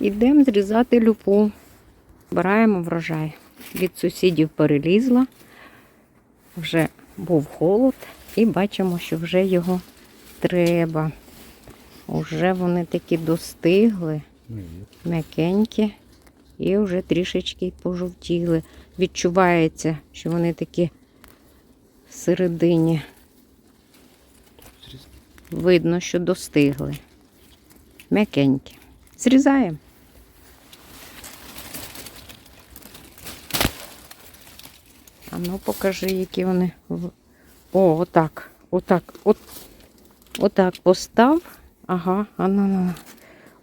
Йдемо зрізати люпу. Збираємо врожай. Від сусідів перелізла. Вже був холод, і бачимо, що вже його треба. Уже вони такі достигли, м'якенькі, і вже трішечки пожовтіли. Відчувається, що вони такі всередині. Видно, що достигли. М'якенькі. Зрізаємо. А ну покажи, які вони. О, отак. Отак. От, отак постав. Ага, а ну, ну.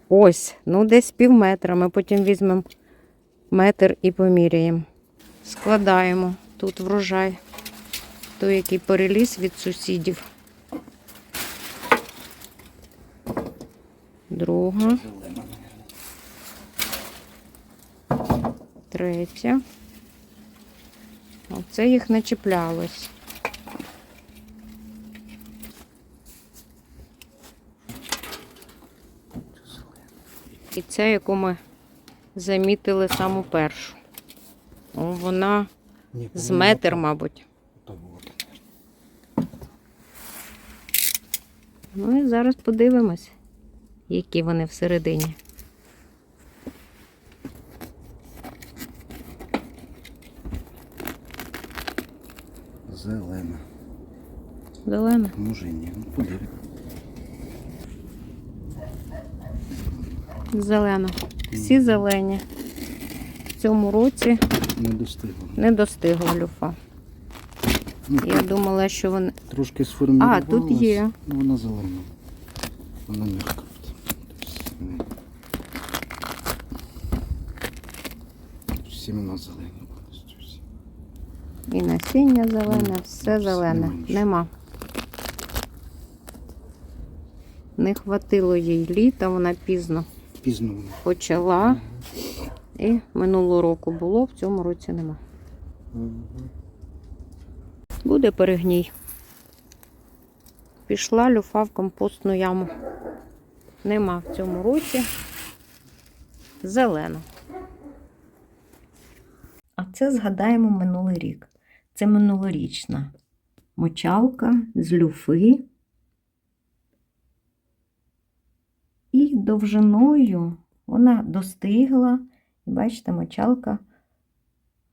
Ось, ну десь пів метра. Ми потім візьмемо метр і поміряємо. Складаємо тут врожай. Той, який переліз від сусідів. Друга. Третя. Оце їх не чіплялось. І це, яку ми замітили саму першу. О, вона Ні, з метр, мабуть. Ну і зараз подивимось, які вони всередині. Зелена. Зелена. Може і ні. Ну, подивимо. Зелена. Всі зелені. В цьому році Не достигло. не достигла люфа. Ну, Я думала, що вони. Трошки сформувалась. А, тут є. Ну, вона зелена. Вона м'яка. Тобто, м, Сімена зелені всі. І насіння зелене, Ну, все зелене. нема Не хватило їй літа, вона пізно Пізно почала. І минулого року було, в цьому році нема. Буде перегній. Пішла люфа в компостну яму. Нема в цьому році. Зелено. Це згадаємо минулий рік. Це минулорічна мочалка з люфи. І довжиною вона достигла. І бачите, мочалка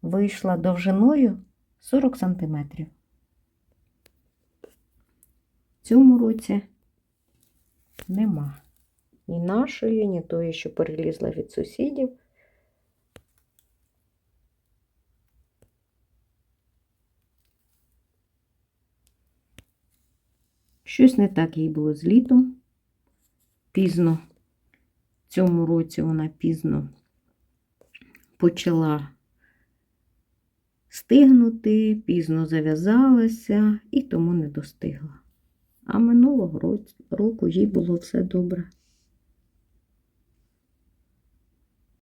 вийшла довжиною 40 сантиметрів. В цьому році нема ні нашої, ні тої, що перелізла від сусідів. Щось не так їй було з літом. Пізно в цьому році вона пізно почала стигнути, пізно зав'язалася і тому не достигла. А минулого року їй було все добре.